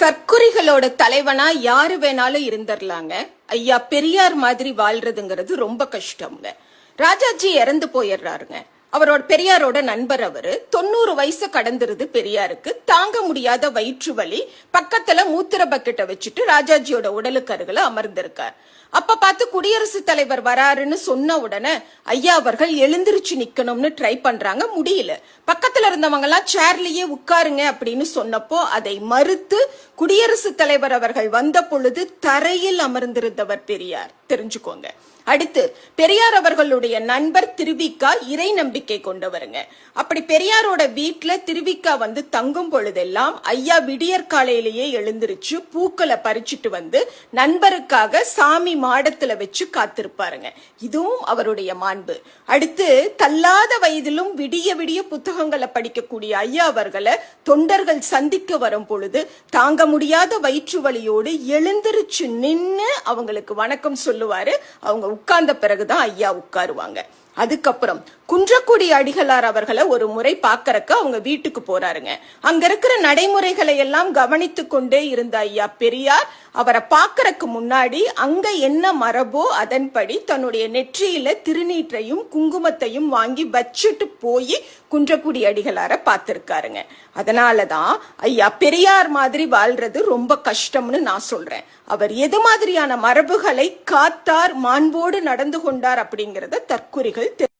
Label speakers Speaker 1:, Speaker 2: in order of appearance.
Speaker 1: தற்குறிகளோட தலைவனா யாரு வேணாலும் இருந்துடலாங்க ஐயா பெரியார் மாதிரி வாழ்றதுங்கிறது ரொம்ப கஷ்டம்ங்க. ராஜாஜி இறந்து போயிடுறாருங்க அவரோட பெரியாரோட நண்பர் அவரு. தொண்ணூறு வயசு கடந்துருது பெரியாருக்கு. தாங்க முடியாத வயிற்று வலி. பக்கத்துல மூத்திர பக்கெட்டை வச்சுட்டு ராஜாஜியோட உடலுக்கு அருகில அமர்ந்திருக்கார். அப்ப பார்த்து குடியரசுத் தலைவர் வராருன்னு சொன்ன உடனே ஐயா அவர்கள் எழுந்திருச்சு நிக்கணும்னு ட்ரை பண்றாங்க முடியல. பக்கத்துல இருந்தவங்க எல்லாம் சேர்லயே உட்காருங்க அப்படின்னு சொன்னப்போ அதை மறுத்து குடியரசுத் தலைவர் அவர்கள் வந்த பொழுது தரையில் அமர்ந்திருந்தவர் பெரியார். தெரிஞ்சுக்கோங்க. அடுத்து பெரியார் அவர்களுடைய நண்பர் திருவிக்கா இறை நம்பிக்கை கொண்டவருங்க. அப்படி பெரியாரோட வீட்டுல திருவிக்கா வந்து தங்கும் பொழுதெல்லாம் ஐயா விடியற் காலையிலேயே எழுந்திருச்சு பூக்களை பறிச்சுட்டு வந்து நண்பருக்காக சாமி மாடத்துல வச்சு காத்திருப்பாருங்க. இதுவும் அவருடைய மாண்பு. அடுத்து தள்ளாத வயதிலும் விடிய விடிய புத்தகங்களை படிக்கக்கூடிய ஐயா அவர்களை தொண்டர்கள் சந்திக்க வரும் பொழுது தாங்க முடியாத வயிற்று வலியோடு எழுந்திருச்சு நின்னு அவங்களுக்கு வணக்கம் சொல்லுவாரு. அவங்க உட்கார்ந்த பிறகுதான் ஐயா உட்காருவாங்க. அதுக்கப்புறம் குன்றக்குடி அடிகளார் அவர்களை ஒரு முறை பாக்கறக்கு அவங்க வீட்டுக்கு போறாருங்க. அங்க இருக்கிற நடைமுறைகளை எல்லாம் கவனித்து கொண்டே இருந்த ஐயா பெரியார் அவரை பார்க்கறக்கு முன்னாடி அங்க என்ன மரபோ அதன்படி தன்னுடைய நெற்றியில திருநீற்றையும் குங்குமத்தையும் வாங்கி வச்சுட்டு போய் குன்றக்குடி அடிகளார பார்த்திருக்காருங்க. அதனாலதான் ஐயா பெரியார் மாதிரி வாழ்றது ரொம்ப கஷ்டம்னு நான் சொல்றேன். அவர் எது மாதிரியான மரபுகளை காத்தார் மாண்போடு நடந்து கொண்டார் அப்படிங்கறத தற்குறிகள்